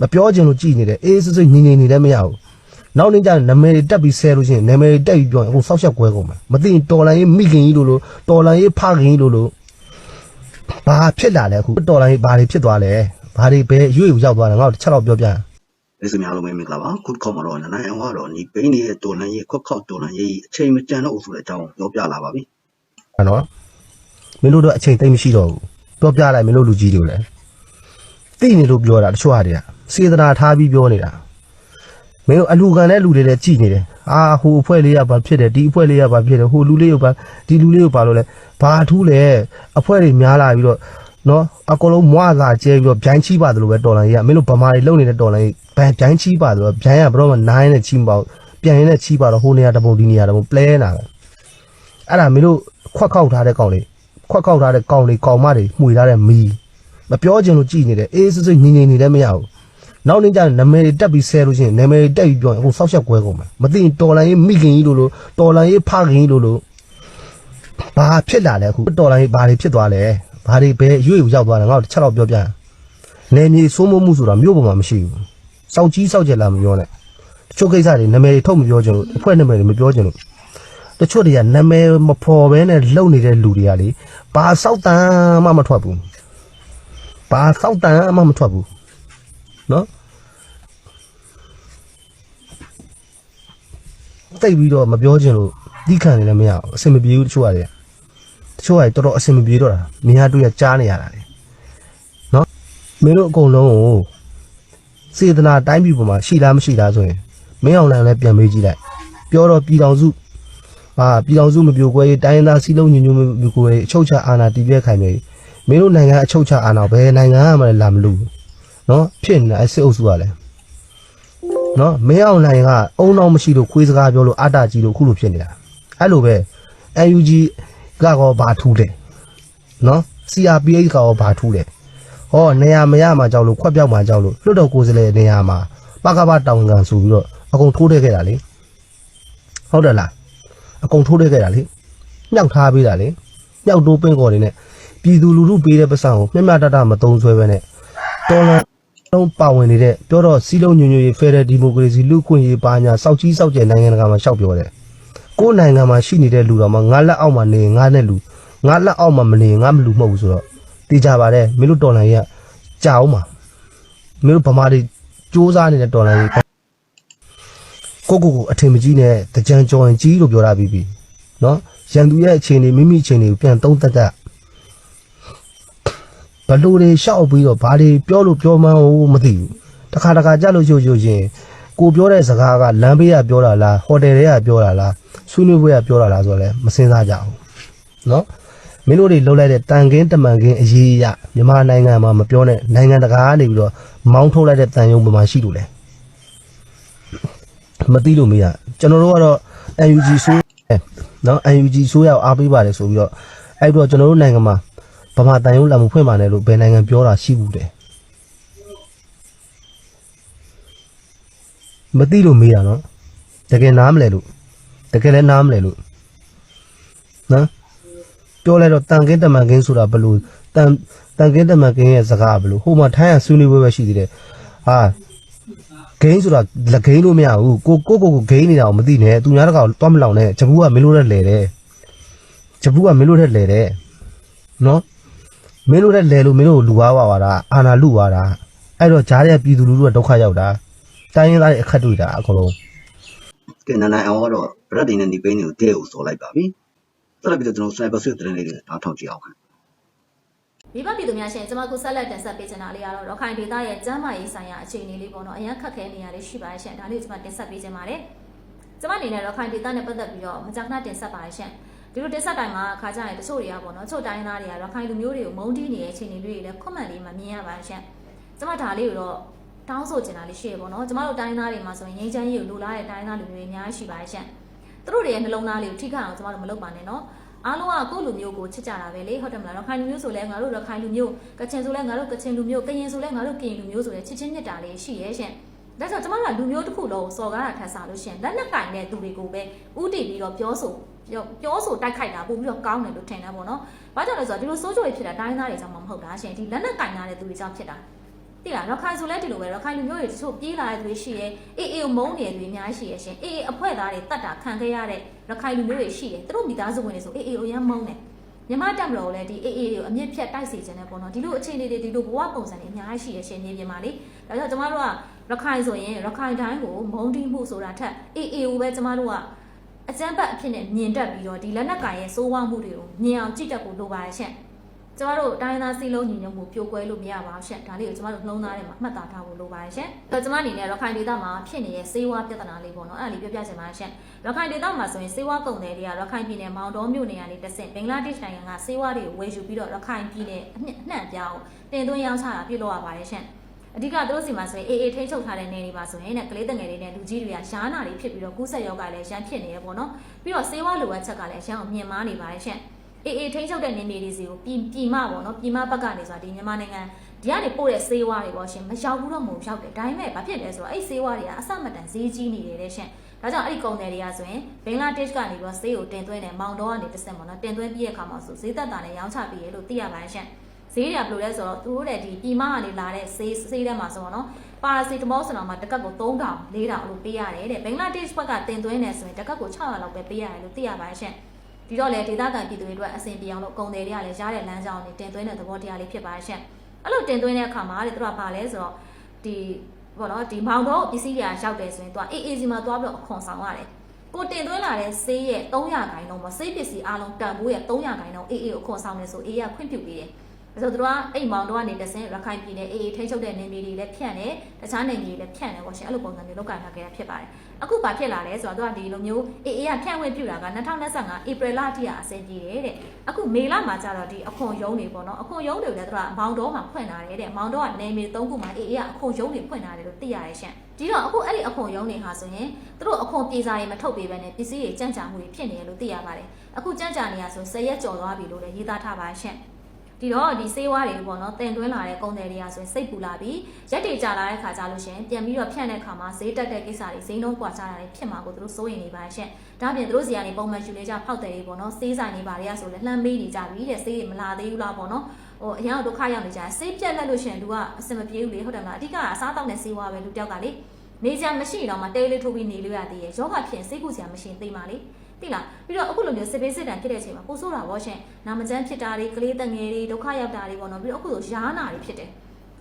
မပြောချင်လို့ကြည်နေတယ်အေးစစ်စစ်ငြိမ်ငြိမ်နေလည်းမရဘူးနောက်နေ့ကျရင်နာမည်တွေတက်ပြီးဆဲလို့ရှိရင်နာမည်တွေတက်ပြီးပြောရင်အခုဆောက်ရှက်ကွဲကုန်မယ်မသိရင်တော်လန်ရေးမိခင်ကြီးလို့လို့တော်လန်ရေးဖခင်ကြီးလို့လို့ဘာဖြစ်လာလဲအခုတော်လန်ရေးဘာတွေဖြစ်သွားလဲဘာတွေဘယ်ရွေ့ကိုရောက်သွားလဲငါတို့တစ်ချက်တော့ပြောပြရင်လက်စမြအားလုံးပဲမင်္ဂလာပါခုခေါက်မှာတော့နနိုင်အောင်ကတော့ညီပိန်းနေတဲ့တော်လန်ရေးခွက်ခေါက်တော်လန်ရေးအချိန်မကြံတော့ဘူးဆိုတဲ့အကြောင်းပြောပြလာပါပြီအဲ့နော်မင်းတို့တော့အချိန်သိမ့်မရှိတော့ဘူးပြောပြလိုက်မင်းတို့လူကြီးတွေကိုလည်းသိနေလို့ပြောတာတချို့ဟာတွေက စေတနာထားပြီးပြောနေတာမင်းတို့အလူခံတဲ့လူတွေလည်းကြည်နေတယ်အာဟိုအဖွဲ့လေးကဘာဖြစ်တယ်ဒီအဖွဲ့လေးကဘာဖြစ်တယ်ဟိုလူလေးကဘာဒီလူလေးကဘာလို့လဲဘာထူးလဲအဖွဲ့တွေများလာပြီးတော့နော်အကုန်လုံးမွားလာကျဲပြီးတော့ဗျိုင်းချီးပါတယ်လို့ပဲတော်လိုင်းကြီးကမင်းတို့ဗမာတွေလုံနေတဲ့တော်လိုင်းကြီးဘန်ဗျိုင်းချီးပါဆိုတော့ဗျိုင်းကဘယ်တော့မှနိုင်နဲ့ချီးမပေါ့ပြန်ရင်နဲ့ချီးပါတော့ဟိုနေရာတစ်ပုံဒီနေရာတစ်ပုံပလဲလာတယ်အဲ့ဒါမင်းတို့ခွက်ခောက်ထားတဲ့ကောင်လေးခွက်ခောက်ထားတဲ့ကောင်လေးကောင်မတွေမှွေထားတဲ့မီးမပြောချင်လို့ကြည်နေတယ်အေးစစ်စစ်ငြိမ်ငြိမ်နေလည်းမရဘူး နောက်နေ့ကျရင်နာမည်တွေတက်ပြီးဆဲလို့ရှိရင်နာမည်တွေတက်ပြီးပြောရင်အခုဆောက်ရှက်ကွဲကုန်မယ်မသိရင်တော်လန်ရေးမိခင်ကြီးလို့လို့တော်လန်ရေးဖခင်ကြီးလို့လို့ဘာဖြစ်လာလဲအခုတော်လန်ရေးဘာတွေဖြစ်သွားလဲဘာတွေဘယ်ရွေ့ကိုရောက်သွားလဲငါတို့တစ်ချက်တော့ပြောပြရင်နေမြေစိုးမိုးမှုဆိုတာမြို့ပေါ်မှာမရှိဘူးစောက်ကြီးစောက်ကြလာမပြောနဲ့တချို့ကိစ္စတွေနာမည်တွေထုတ်မပြောချင်လို့အဖွဲ့နာမည်တွေမပြောချင်လို့တချို့တွေကနာမည်မဖော်ဘဲနဲ့လုံနေတဲ့လူတွေကလေဘာစောက်တမ်းမှမထွက်ဘူးဘာစောက်တမ်းမှမထွက်ဘူးနော် တိတ်ပြီးတော့မပြောချင်လို့ဒီခံနေလည်းမရဘူးအဆင်မပြေဘူးတချို့ကတွေတချို့ကတော်တော်အဆင်မပြေတော့တာနေရာတွေ့ရကြားနေရတာလေနော်မင်းတို့အကုန်လုံးကိုစေတနာတိုင်းပြည်ပေါ်မှာရှိလားမရှိလားဆိုရင်မင်းအောင်လန်လည်းပြန်မေးကြည့်လိုက်ပြောတော့ပြည်တော်စုဟာပြည်တော်စုမပြိုကွဲရေးတိုင်းရင်းသားစီးလုံးညညမပြိုကွဲရေးအချုပ်ချအာဏာတည်ပြဲခိုင်မြေမင်းတို့နိုင်ငံအချုပ်ချအာဏာဘယ်နိုင်ငံမှလည်းလာမလို့နော်ဖြစ်နေအစစ်အုပ်စုကလည်း နော်မင်းအောင်နိုင်ကအုံနောက်မရှိလို့ခွေးစကားပြောလို့အတ္တကြီးလို့ခုလိုဖြစ်နေတာအဲ့လိုပဲ UNG ကတော့ဘာထူးတယ်နော် CRPH ကရောဘာထူးတယ်ဟောနေရာမရမှာကြောက်လို့ခွက်ပြောက်မှာကြောက်လို့လွတ်တော်ကိုယ်စားလှယ်နေရာမှာပကပတောင်ကန်ဆိုပြီးတော့အကုန်ထိုးထည့်ခဲ့တာလေဟုတ်တယ်လားအကုန်ထိုးထည့်ခဲ့တာလေမြောက်ထားပေးတာလေမြောက်တိုးပင့်ကော်တွေနဲ့ပြည်သူလူထုပေးတဲ့ပတ်စံကိုမျက်မျက်တတမသုံးဆွဲပဲနဲ့တော်လန် လုံးပါဝင်နေတဲ့ပြောတော့စီလုံးညွညွရေးဖက်ဒရယ်ဒီမိုကရေစီလူ့ခွင့်ရေးပါညာစောက်ကြီးစောက်ကျဲနိုင်ငံတကာမှာရှောက်ပြောတယ်ကိုယ်နိုင်ငံမှာရှိနေတဲ့လူတော်မှာငါလက်အောက်မှာနေငါနဲ့လူငါလက်အောက်မှာမနေငါမလူမဟုတ်ဘူးဆိုတော့တေးကြပါတယ်မင်းတို့တော်လန်ကြီးကကြာအောင်ပါမင်းတို့ဗမာတွေစူးစမ်းနေတဲ့တော်လန်ကြီးကိုကိုကိုအထင်မကြီးနဲ့တကြံကြော်ရင်ကြီးလို့ပြောတာပြီးပြီနော်ရန်သူရဲ့အခြေအနေမိမိအခြေအနေကိုပြန်သုံးသပ်တတ်ဘ လို့တွေရှောက်ပြီးတော့ဘာတွေပြောလို့ပြောမှန်းမသိဘူးတခါတခါကြလို့ရှို့ရှို့ချင်းကိုပြောတဲ့စကားကလမ်းဘေးကပြောတာလားဟိုတယ်တွေကပြောတာလားဆွေးနွေးပွဲကပြောတာလားဆိုတော့လည်းမစင်စားကြဘူးနော်မင်းတို့တွေလှုပ်လိုက်တဲ့တန်ကင်းတမန်ကင်းအရေးအရမြန်မာနိုင်ငံမှာမပြောနဲ့နိုင်ငံတကာကနေပြီးတော့မောင်းထုတ်လိုက်တဲ့တန်ယုံပမာရှိလို့လေ မသိလို့မရကျွန်တော်တို့ကတော့ UNG ဆိုးเนาะ UNG ဆိုးရောက်အားပေးပါတယ်ဆိုပြီးတော့အဲ့တော့ကျွန်တော်တို့နိုင်ငံမှာ ဗမာတန်ရုံးလာမှုဖွင့်ပါနဲ့လို့ဘယ်နိုင်ငံပြောတာရှိဘူးတဲ့မသိလို့မေးရနော်တကယ်နားမလဲလို့တကယ်လည်းနားမလဲလို့နော်ပြောလိုက်တော့တန်ကင်းတမန်ကင်းဆိုတာဘလို့တန်တန်ကင်းတမန်ကင်းရဲ့စကားဘလို့ဟိုမှာထိုင်းရဆွေးနွေးပွဲပဲရှိသေးတယ်ဟာဂိမ်းဆိုတာလက်ဂိမ်းလို့မရဘူးကိုကိုကိုကိုဂိမ်းနေတာကိုမသိနဲ့သူများတကောင်တွားမလောင်နဲ့ဂျပူးကမင်းတို့နဲ့လဲတယ်ဂျပူးကမင်းတို့နဲ့လဲတယ်နော် မင်းတို့နဲ့လဲလို့မင်းတို့ကိုလူသွားပါပါတာအာနာလူသွားတာအဲ့တော့ဂျားတဲ့ပြည်သူလူထုကဒုက္ခရောက်တာတိုင်းရင်းသားတွေအခက်တွေ့တာအကုန်လုံးကဲနနိုင်အောင်ကတော့ဗရက်ဒင်းနဲ့ညီပိန်းတွေကိုတဲ့ကိုစော်လိုက်ပါပြီဆက်လက်ပြီးတော့ကျွန်တော်စနိုက်ပါဆွေးတဲ့လေးတွေနားထောင်ကြည့်အောင်ခင်မိဘပြည်သူများရှင်ကျွန်မကိုဆက်လက်တင်ဆက်ပေးချင်တာလေးကတော့ရခိုင်ဒေသရဲ့ကျန်းမာရေးဆိုင်ရာအခြေအနေလေးပေါ့နော်အရင်ခက်ခဲနေရလေးရှိပါရဲ့ရှင်ဒါလေးကိုကျွန်မတင်ဆက်ပေးချင်ပါတယ်ကျွန်မအနေနဲ့ရခိုင်ဒေသနဲ့ပတ်သက်ပြီးတော့မကြာခဏတင်ဆက်ပါရဲ့ရှင် ဒီလိုတင်ဆက်တိုင်းမှာအခါကျရင်တချို့တွေကပေါ့နော်တချို့တိုင်းသားတွေကရခိုင်လူမျိုးတွေကိုမုန်းတီးနေတဲ့အခြေအနေလေးတွေလည်းခွန်မှန်လေးမှမြင်ရပါရဲ့ရှင်ကျွန်မဒါလေးကိုတော့တောင်းဆိုချင်တာလေးရှိရပေါ့နော်ကျွန်မတို့တိုင်းသားတွေမှာဆိုရင်ငြိမ်းချမ်းရေးကိုလိုလားတဲ့တိုင်းသားလူမျိုးတွေအများကြီးရှိပါရဲ့ရှင်သူတို့တွေရဲ့နှလုံးသားလေးကိုထိခိုက်အောင်ကျွန်မတို့မလုပ်ပါနဲ့နော်အားလုံးကကိုယ့်လူမျိုးကိုချစ်ကြတာပဲလေဟုတ်တယ်မလားရခိုင်လူမျိုးဆိုလဲငါတို့ရခိုင်လူမျိုးကချင်ဆိုလဲငါတို့ကချင်လူမျိုးကရင်ဆိုလဲငါတို့ကရင်လူမျိုးဆိုလဲချစ်ချင်းမြတ်တာလေးရှိရဲ့ရှင် ဒါကြောင့်ကျမတို့ကလူမျိုးတစ်ခုလုံးစော်ကားတာထပ်စားလို့ရှင်လက်နက်ကင်တဲ့သူတွေကိုပဲဥတည်ပြီးတော့ပြောဆိုပြောပြောဆိုတိုက်ခိုက်တာပို့ပြီးတော့ကောင်းတယ်လို့ထင်တယ်ပေါ့နော်။ဘာကြောင့်လဲဆိုတော့ဒီလိုစိုးကြိုးဖြစ်တာတိုင်းသားတွေကြောင့်မဟုတ်တာရှင်ဒီလက်နက်ကင်တဲ့သူတွေကြောင့်ဖြစ်တာ။တိလားရခိုင်ဆိုလဲဒီလိုပဲရခိုင်လူမျိုးတွေတချို့ပြေးလာတဲ့သူတွေရှိရဲအေးအေးကိုမုန်းနေတဲ့သူတွေအများကြီးရှိရဲရှင်အေးအေးအဖွဲသားတွေတတ်တာခံခဲ့ရတဲ့ရခိုင်လူမျိုးတွေရှိရဲသူတို့မိသားစုဝင်တွေဆိုအေးအေးကိုရမ်းမုန်းတယ် မြမတက်မလို့လဲဒီအေးအေးကိုအမြင့်ဖြတ်တိုက်စီခြင်းနဲ့ပေါ့နော်ဒီလိုအခြေအနေတွေဒီလိုဘဝပုံစံတွေအများကြီးရှိရရှင်နေပြင်ပါလေဒါကြောင့်ကျမတို့ကရခိုင်ဆိုရင်ရခိုင်တိုင်းကိုမုန်းတိမှုဆိုတာထက်အေးအေးကိုပဲကျမတို့ကအကျန်းပတ်အဖြစ်နဲ့မြင်တက်ပြီးတော့ဒီလက်နက်ကင်ရဲ့စိုးဝါမှုတွေကိုမြင်အောင်ကြည့်တတ်ဖို့လိုပါတယ်ရှင် ကျမတို့တိုင်းသားစီလုံးညီညွတ်မှုပြိုကွဲလို့မရပါဘူးရှင်ဒါလေးကိုကျမတို့နှလုံးသားထဲမှာမှတ်သားထားဖို့လိုပါတယ်ရှင်အဲ့တော့ကျမအနေနဲ့ရခိုင်ဒေသမှာဖြစ်နေတဲ့စေဝါပြဿနာလေးပေါ့နော်အဲ့ဒါလေးပြောပြချင်ပါတယ်ရှင်ရခိုင်ဒေသမှာဆိုရင်စေဝါကုန်တယ်တွေကရခိုင်ပြည်နယ်မောင်တော်မြို့နယ်ကနေတဆင့်ဘင်္ဂလားဒေ့ရှ်နိုင်ငံကစေဝါတွေကိုဝယ်ယူပြီးတော့ရခိုင်ပြည်နယ်အနှံ့အနှံ့ပြောင်းတင်သွင်းရောင်းချတာပြုလုပ်ရပါတယ်ရှင်အဓိကသူတို့စီမှာဆိုရင်အေးအေးထိန်းချုပ်ထားတဲ့နေတွေပါဆိုရင်တဲ့ကလေးတငယ်တွေနဲ့လူကြီးတွေကရှားနာတွေဖြစ်ပြီးတော့ကူးဆက်ရောဂါလည်းရမ်းဖြစ်နေရပေါ့နော်ပြီးတော့စေဝါလိုအပ်ချက်ကလည်းရမ်းအောင်မြင်မာနေပါတယ်ရှင် အေးအေးထိန်းချုပ်တဲ့နေနေတွေစီကိုပြည်ပြည်မပေါ့နော်ပြည်မဘက်ကနေဆိုတာဒီမြန်မာနိုင်ငံဒီကနေပို့တဲ့စေဝါတွေပေါ့ရှင်မရောက်ဘူးတော့မဟုတ်ရောက်တယ်ဒါပေမဲ့ဘာဖြစ်လဲဆိုတော့အဲ့စေဝါတွေကအစမတန်ဈေးကြီးနေတယ်တဲ့ရှင်ဒါကြောင့်အဲ့ဒီကုန်တယ်တွေကဆိုရင်ဘင်္ဂလားဒေ့ရှ်ကနေပြီးတော့ဆေးကိုတင်သွင်းတယ်မောင်တော်ကနေတစ်စက်ပေါ့နော်တင်သွင်းပြီးတဲ့အခါမှာဆိုဈေးသက်တာနဲ့ရောင်းချပြီးရလို့သိရပါတယ်ရှင်ဈေးတွေကဘယ်လိုလဲဆိုတော့သူတို့တဲ့ဒီပြည်မကနေလာတဲ့ဆေးဆေးထဲမှာဆိုတော့နော်ပါရာစီတမောဆန်အောင်မှာတစ်ကပ်ကို3000 4000လို့ပေးရတယ်တဲ့ဘင်္ဂလားဒေ့ရှ်ဘက်ကတင်သွင်းနေဆိုရင်တစ်ကပ်ကို600လောက်ပဲပေးရတယ်လို့သိရပါတယ်ရှင် ဒီတော့လေဒေသခံပြည်သူတွေအတွက်အဆင်ပြေအောင်လို့ကုန်တယ်တွေကလည်းရားတဲ့လမ်းကြောင်းတွေတင်သွင်းတဲ့သဘောတရားလေးဖြစ်ပါတယ်ရှင်အဲ့လိုတင်သွင်းတဲ့အခါမှာတဲ့သူကပါလဲဆိုတော့ဒီဘောနော်ဒီမောင်တော့ပစ္စည်းတွေရောက်တယ်ဆိုရင်သူကအေးအေးစီမှာသွားပြီးတော့အခွန်ဆောင်ရတယ်ကိုတင်သွင်းလာတဲ့ဆေးရဲ့300ခိုင်နှုန်းမှာဆေးပစ္စည်းအလုံးတန်ဖိုးရဲ့300ခိုင်နှုန်းအေးအေးကိုအခွန်ဆောင်နေဆိုအေးရခွင့်ပြုပေးတယ်။ ဒါဆိုသူတို့ကအိမ်မောင်တော့ကနေတဆင်ရခိုင်ပြည်နယ်အေးအေးထိချုပ်တဲ့နေမြေတွေလည်းဖြန့်တယ်တခြားနေမြေတွေလည်းဖြန့်တယ်ပေါ့ရှင်အဲ့လိုပုံစံမျိုးလောက်ကင်ထားခဲ့တာဖြစ်ပါတယ်။အခုဘာဖြစ်လာလဲဆိုတော့သူကဒီလိုမျိုးအေးအေးကဖြန့်ဝင့်ပြုတာက2025ဧပြီလအထိကအဆင်ပြေတယ်တဲ့။အခုမေလမှာကျတော့ဒီအခွန်ရုံးတွေပေါ့နော်အခွန်ရုံးတွေလည်းသူကမောင်တော့မှာဖွင့်လာတယ်တဲ့။မောင်တော့ကနေမြေ၃ခုမှာအေးအေးကအခွန်ရုံးတွေဖွင့်လာတယ်လို့သိရတယ်ရှင်။ဒီတော့အခုအဲ့ဒီအခွန်ရုံးတွေဟာဆိုရင်သူတို့အခွန်ပြေစာတွေမထုတ်ပေးဘဲနဲ့ပစ္စည်းတွေကြန့်ကြာမှုတွေဖြစ်နေတယ်လို့သိရပါတယ်။အခုကြန့်ကြာနေရဆို10ရက်ကျော်သွားပြီလို့လည်းရေးသားထားပါရှင့်။ ဒီတော့ဒီစေးဝါးတွေပေါ့နော်တင်သွင်းလာတဲ့ကုန်တယ်တွေကဆိုရင်စိတ်ပူလာပြီးရက်တွေကြာလာတဲ့ခါကြလို့ရှရင်ပြန်ပြီးတော့ဖြန့်တဲ့ခါမှာဈေးတက်တဲ့ကိစ္စတွေဈေးနှုန်းကွာခြားတာတွေဖြစ်မှာကိုသူတို့စိုးရိမ်နေပါရှင့်ဒါပြင်သူတို့စီကနေပုံမှန်ယူနေကြဖောက်တယ်တွေပေါ့နော်စေးဆိုင်တွေပါတွေကဆိုလည်းလှမ်းမေးနေကြပြီတဲ့စေးတွေမလာသေးဘူးလားပေါ့နော်ဟိုအရင်ကဒုက္ခရောက်နေကြစေးပြက်လက်လို့ရှရင်သူကအစင်မပြေဘူးလေဟုတ်တယ်မလားအဓိကအစားတောက်တဲ့စေးဝါးပဲလူတယောက်ကလေနေကြမရှိတော့မှတဲလေးထိုးပြီးနေလို့ရသေးရဲ့ယောဂဖြစ်စေးကူစရာမရှိရင်သိမှာလေ သိလားပြီးတော့အခုလိုမျိုးစစ်ပေးစစ်တန်ဖြစ်တဲ့အချိန်မှာပိုဆိုးတာဗောရှင်နာမကျန်းဖြစ်တာတွေကလေးတငယ်တွေဒုက္ခရောက်တာတွေပေါ့နော်ပြီးတော့အခုဆိုရားနာတွေဖြစ်တယ်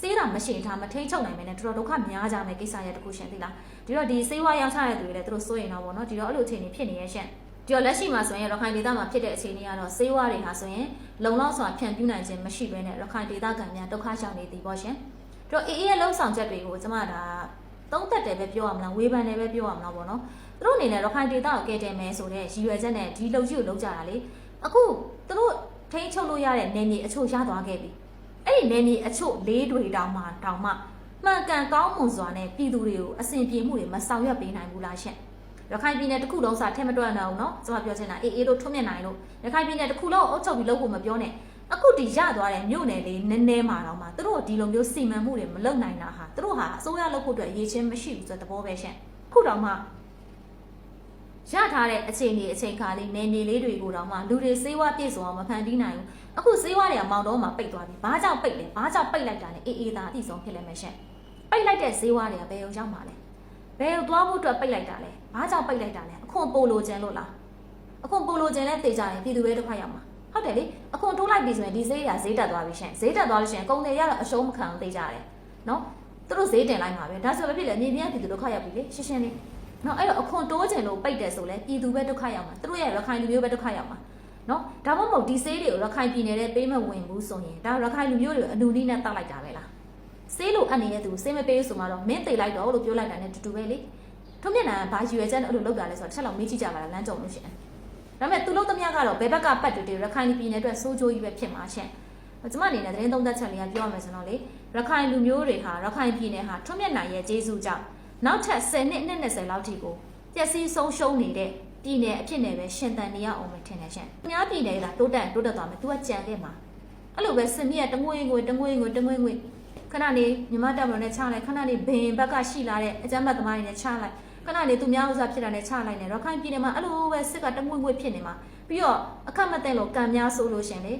စေးတာမရှိရင်ဒါမထိန်ချုပ်နိုင်မယ်နဲ့တော်တော်ဒုက္ခများကြမယ်ကိစ္စရတခုရှင်သိလားဒီတော့ဒီစေးဝါရောက်ချတဲ့သူတွေလည်းသူတို့စိုးရင်တော့ဗောနော်ဒီတော့အဲ့လိုအခြေအနေဖြစ်နေရဲ့ရှင်ဒီတော့လက်ရှိမှာဆိုရင်ရခိုင်ဒေသမှာဖြစ်တဲ့အခြေအနေကတော့စေးဝါတွေဟာဆိုရင်လုံလောက်စွာဖြန့်ပြူးနိုင်ခြင်းမရှိဘဲနဲ့ရခိုင်ဒေသခံများဒုက္ခရောက်နေသည်ဗောရှင်ဒီတော့အေးအေးရဲ့လုံဆောင်ချက်တွေကိုကျွန်မဒါ သုံးသက်တယ်ပဲပြောရမလားဝေဖန်တယ်ပဲပြောရမလားပေါ့နော်သူတို့အနေနဲ့ရခိုင်ဒေသကိုကယ်တင်မယ်ဆိုတဲ့ရည်ရွယ်ချက်နဲ့ဒီလှုပ်ကြီးကိုလှုပ်ကြတာလေအခုသူတို့ထိန်းချုပ်လို့ရတဲ့နယ်မြေအချို့ရသွားခဲ့ပြီအဲ့ဒီနယ်မြေအချို့လေးတွေတောင်မှတောင်မှမှန်ကန်ကောင်းမွန်စွာနဲ့ပြည်သူတွေကိုအစဉ်ပြေမှုတွေမဆောင်ရွက်ပေးနိုင်ဘူးလားရှင့်ရခိုင်ပြည်နယ်တစ်ခုလုံးစာထက်မတွက်နိုင်အောင်နော်ကျွန်မပြောချင်တာအေးအေးလို့ထွတ်မြတ်နိုင်လို့ရခိုင်ပြည်နယ်တစ်ခုလုံးအုပ်ချုပ်ပြီးလုပ်ဖို့မပြောနဲ့ အခုဒီရသွားတဲ့မြို့နယ်လေးနည်းနည်းမှာတော့မှသူတို့ဒီလိုမျိုးစီမံမှုတွေမလုပ်နိုင်တာဟာသူတို့ဟာအစိုးရလုပ်ဖို့အတွက်ရည်ချင်းမရှိဘူးဆိုတဲ့သဘောပဲရှင့်အခုတော့မှရထားတဲ့အခြေအနေအချိန်ခါလေးနေမြေလေးတွေကိုတော့မှလူတွေစေးဝါပြည့်စုံအောင်မဖန်တီးနိုင်ဘူးအခုစေးဝါတွေကမောင်တော့မှပိတ်သွားပြီဘာကြောင့်ပိတ်လဲဘာကြောင့်ပိတ်လိုက်တာလဲအေးအေးသားအတိဆုံးဖြစ်လဲမယ်ရှင့်ပိတ်လိုက်တဲ့စေးဝါတွေကဘယ်ရောက်ရောက်မှာလဲဘယ်ရောက်သွားဖို့အတွက်ပိတ်လိုက်တာလဲဘာကြောင့်ပိတ်လိုက်တာလဲအခွန်ပိုလိုချင်လို့လားအခွန်ပိုလိုချင်တဲ့တေချာရင်ပြည်သူတွေဒုက္ခရောက်မှာ ဟုတ်တယ်လေအခွန်တိုးလိုက်ပြီဆိုရင်ဒီဈေးရဈေးတက်သွားပြီရှင်ဈေးတက်သွားလို့ရှင်ကုန်တယ်ရတော့အရှုံးမခံအောင်သိကြတယ်နော်သူတို့ဈေးတင်လိုက်မှာပဲဒါဆိုပဲဖြစ်လေအမြင်ပြန်ပြည်သူဒုက္ခရောက်ပြီလေရှင်းရှင်းလေးနော်အဲ့တော့အခွန်တိုးချင်လို့ပိတ်တယ်ဆိုလဲပြည်သူပဲဒုက္ခရောက်မှာသူတို့ရဲ့ရခိုင်လူမျိုးပဲဒုက္ခရောက်မှာနော်ဒါမှမဟုတ်ဒီဆေးတွေကိုရခိုင်ပြည်နယ်နဲ့ပေးမဝင်ဘူးဆိုရင်ဒါရခိုင်လူမျိုးတွေအနူနည်းနဲ့တောက်လိုက်တာပဲလားဆေးလိုအပ်နေတဲ့သူဆေးမပေးဆိုမှတော့မင်းသိလိုက်တော့လို့ပြောလိုက်တာနဲ့တူတူပဲလေထုံးမျက်နှာဘာရွယ်ချက်နဲ့အဲ့လိုလောက်တာလဲဆိုတော့တစ်ချက်လောက်မေးကြည့်ကြပါလားလမ်းကြုံလို့ရှိရင် ဒါပေမဲ့သူလုံးသမျှကတော့ဘယ်ဘက်ကပတ်တူတူရခိုင်ပြည်နယ်အတွက်စိုးကြိုးကြီးပဲဖြစ်မှာရှင့်ကျမအနေနဲ့သတင်းသုံးသက်ချက်လေးကပြောရမယ်ဆိုတော့လေရခိုင်လူမျိုးတွေဟာရခိုင်ပြည်နယ်ဟာထုံးမျက်နှာရဲ့ဂျေစုကြောင့်နောက်ထပ်10နှစ်နဲ့20လောက်ထိကိုပျက်စီးဆုံးရှုံးနေတဲ့ပြည်နယ်အဖြစ်နဲ့ပဲရှင်တန်နေရအောင်မထင်နဲ့ရှင်။အများပြည်နယ်ကတိုးတက်တိုးတက်သွားမယ်။ तू ကကြံခဲ့မှာ။အဲ့လိုပဲစင်မြက်တငွေငွေတငွေငွေတငွေငွေခဏနေမြမတက်မလို့နဲ့ချလိုက်ခဏနေဘင်ဘက်ကရှိလာတဲ့အကြမ်းဖက်သမားတွေနဲ့ချလိုက် ခဏနေသူများဥစားဖြစ်တာနဲ့ချလိုက်နေရခိုင်ပြည်နယ်မှာအဲ့လိုပဲစစ်ကတငွေငွေဖြစ်နေမှာပြီးတော့အခက်မသိလို့ကံများဆိုလို့ရှင်လေ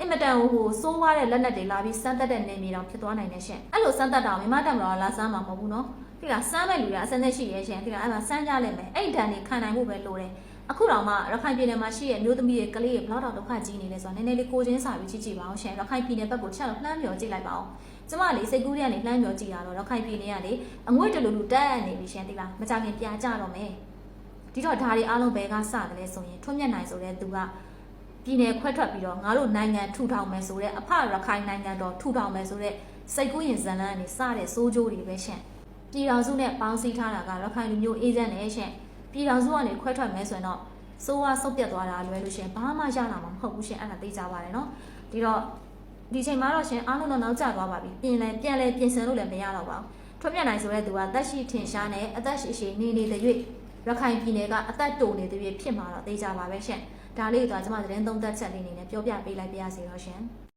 အင်မတန်ဟိုစိုးွားတဲ့လက်နက်တွေလာပြီးစမ်းသက်တဲ့နေမြေတောင်ဖြစ်သွားနိုင်တယ်ရှင်အဲ့လိုစမ်းသက်တာကိုမြမတက်မတော်လာစမ်းမှာမဟုတ်ဘူးနော်ဒီလားစမ်းမဲ့လူတွေအစမ်းသက်ရှိရဲ့ရှင်ဒီလားအဲ့မှာစမ်းကြလိမ့်မယ်အဲ့ဒဏ်တွေခံနိုင်မှုပဲလိုတယ်အခုတော့မှရခိုင်ပြည်နယ်မှာရှိတဲ့မျိုးသမီးတွေကလေးတွေဘလောက်တော့ဒုက္ခကြီးနေလဲဆိုတော့နည်းနည်းလေးကိုချင်းစာပြီးကြည့်ကြည့်ပါအောင်ရှင်ရခိုင်ပြည်နယ်ဘက်ကိုချက်တော့လှမ်းပြောကြည့်လိုက်ပါအောင် ကျမလေးစိတ်ကူးတွေကနေလှမ်းပြောကြည့်တာတော့ရခိုင်ပြည်နယ်ကလေအငွေ့တလူလူတက်နေပြီရှင်ဒီလားမကြခင်ပြာကြတော့မယ်ဒီတော့ဒါတွေအားလုံးဘယ်ကစတယ်လဲဆိုရင်ထွန်းမြတ်နိုင်ဆိုတဲ့သူကပြည်နယ်ခွဲထွက်ပြီးတော့ငါတို့နိုင်ငံထူထောင်မယ်ဆိုတဲ့အဖရခိုင်နိုင်ငံတော်ထူထောင်မယ်ဆိုတဲ့စိတ်ကူးရင်ဇလန်းကနေစတဲ့စိုးကြိုးတွေပဲရှင့်ပြည်တော်စုနဲ့ပေါင်းစည်းထားတာကရခိုင်လူမျိုးအေဂျင့်နဲ့ရှင့်ပြည်တော်စုကနေခွဲထွက်မယ်ဆိုရင်တော့စိုးဝါဆုတ်ပြတ်သွားတာလွယ်လို့ရှင့်ဘာမှရလာမှာမဟုတ်ဘူးရှင့်အဲ့ဒါသိကြပါတယ်နော်ဒီတော့ ဒီချိန်မှာတော့ရှင်အားလုံးတော့နောက်ကျသွားပါပြီပြင်လဲပြန်လဲပြင်ဆင်လို့လည်းမရတော့ပါဘူးထွတ်မြတ်နိုင်ဆိုတဲ့သူကတက်ရှိထင်ရှားနဲ့အသက်ရှိရှိနေနေတဲ့၍ရခိုင်ပြည်နယ်ကအသက်တုံနေတဲ့၍ဖြစ်မှာတော့သိကြပါပဲရှင့်ဒါလေးကကျွန်မသတင်းသုံးသက်ချက်လေးအနေနဲ့ပြောပြပေးလိုက်ပါရစေတော့ရှင်